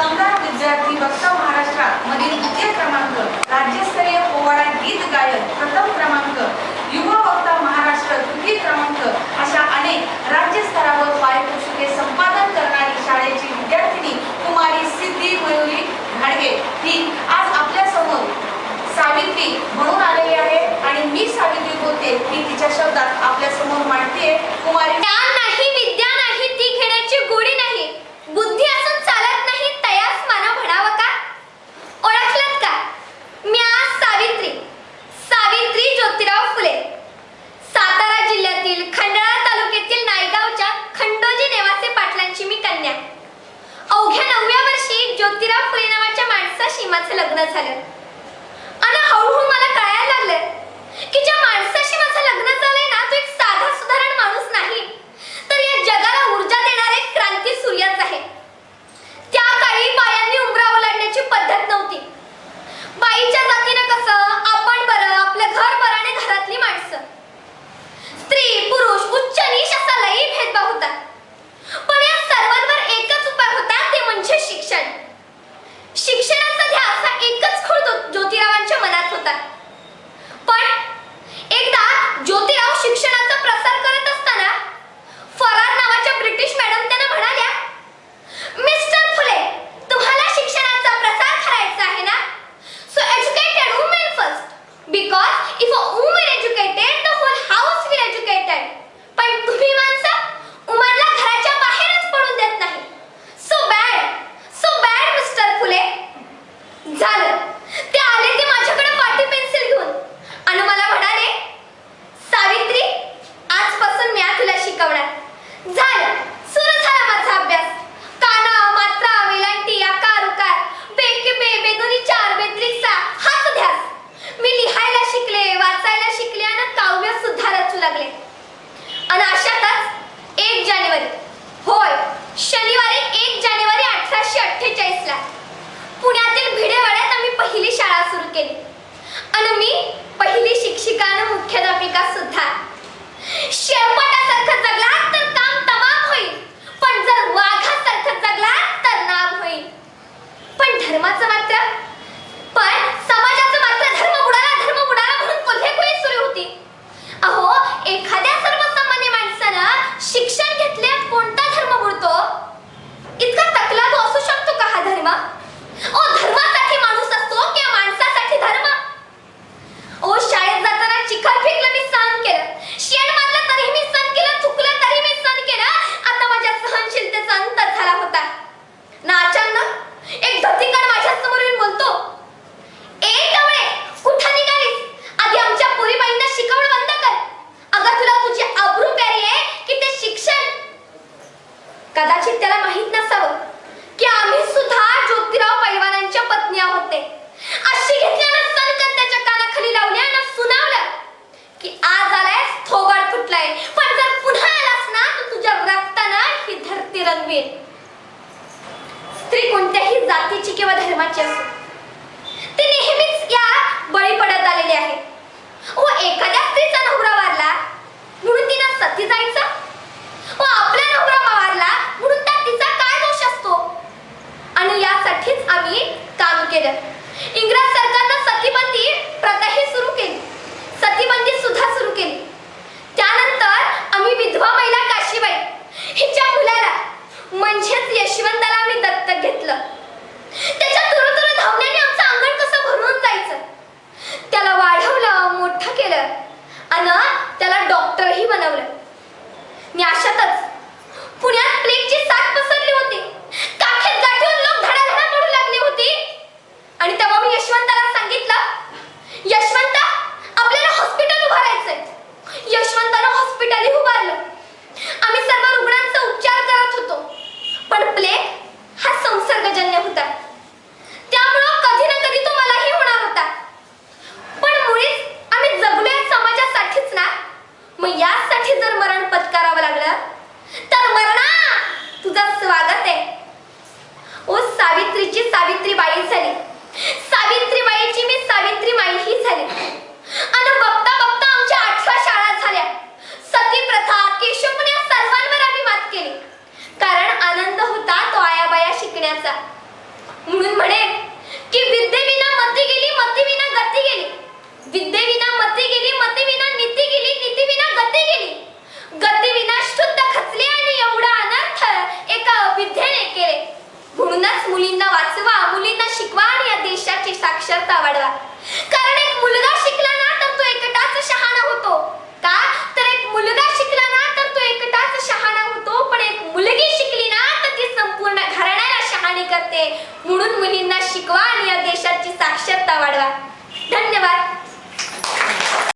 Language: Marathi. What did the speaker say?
कलाकार विद्यार्थी वक्ता महाराष्ट्रात मधील द्वितीय क्रमांक राज्यस्तरीय पोवाडा गीत गायक प्रथम क्रमांक युवा वक्ता महाराष्ट्र तृतीय क्रमांक अशा अनेक राज्यस्तरावर पारितोषिके संपादन करणारी शाळेची विद्यार्थिनी कुमारी सिद्धी मयुरी घाडगे. ही आज आपल्यासमोर सावित्री म्हणून आलेली आहे आणि मी सावित्री बोलते ही तिच्या शब्दात आपल्यासमोर मांडते कुमारी लग्न झालं. लागले. आणि अशातच एक जानेवारी. होय शनिवारी एक जानेवारी अठराशे अठ्ठेचाळीस ला पुण्यातील भिडेवाड्यात आम्ही पहिली शाळा सुरू केली. आणि मी पहिली शिक्षिका आणि मुख्याध्यापिका सुद्धा. शेरपटासारखं जगला तर काम तमाम होईल. पण जर वाघासारखं जगला इतका तकला तो असू शकतो का हा धर्मा? ओ किंवा धर्माची असो ते नेहमीच या बळी पडत आलेले आहे व एखाद्या स्त्रीचा नवरा वारला म्हणून तिनं सती जायचं? व आपला नवरा वारला म्हणून त्या तिचा काय दोष असतो? आणि यासाठीच आम्ही काम केलं. इंग्रज सरकारनं सतीबंदी प्रथाही सुरू केली. सतीबंदी सुद्धा सुरू केली. त्यानंतर आम्ही विधवा महिला काशीबाई हिच्या मुलाला म्हणजेच यशवंताला आम्ही दत्तक घेतलं. al aula. मुलींना वाचवा मुलींना शिकवा आणि या देशाची साक्षरता वाढवा. कारण एक मुलगा शिकला ना तर तो एकटाच शहाणा होतो. का? तर एक मुलगा शिकला ना तर तो एकटाच शहाणा होतो. पण एक मुलगी शिकली ना तर ती संपूर्ण घराण्याला शहाणी करते. म्हणून मुलींना शिकवा आणि या देशाची साक्षरता वाढवा. धन्यवाद.